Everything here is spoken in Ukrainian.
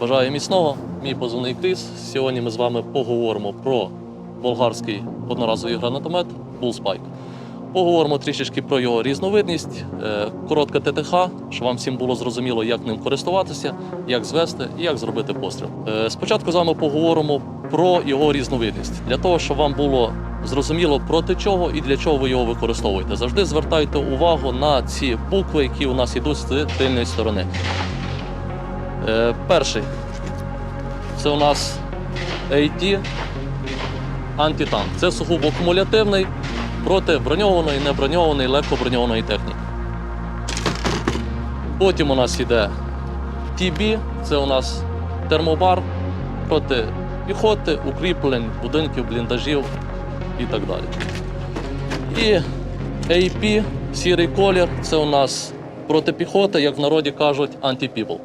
Бажаю міцного, мій позивний Кріс. Сьогодні ми з вами поговоримо про болгарський одноразовий гранатомет Bullspike. Поговоримо трішечки про його різновидність, е, коротка ТТХ, щоб вам всім було зрозуміло, як ним користуватися, як звести і як зробити постріл. Е, Спочатку з вами поговоримо про його різновидність, для того, щоб вам було зрозуміло проти чого і для чого ви його використовуєте. Завжди звертайте увагу на ці букви, які у нас йдуть з тильної сторони. Е, Перший це у нас AT антитанк. Це сугубо кумулятивний проти броньованої, неброньованої, легкоброньованої техніки. Потім у нас йде TB, це у нас термобар проти піхоти, укріплень, будинків, бліндажів і так далі. І AP, сірий колір, це у нас проти піхоти, як в народі кажуть, anti-people.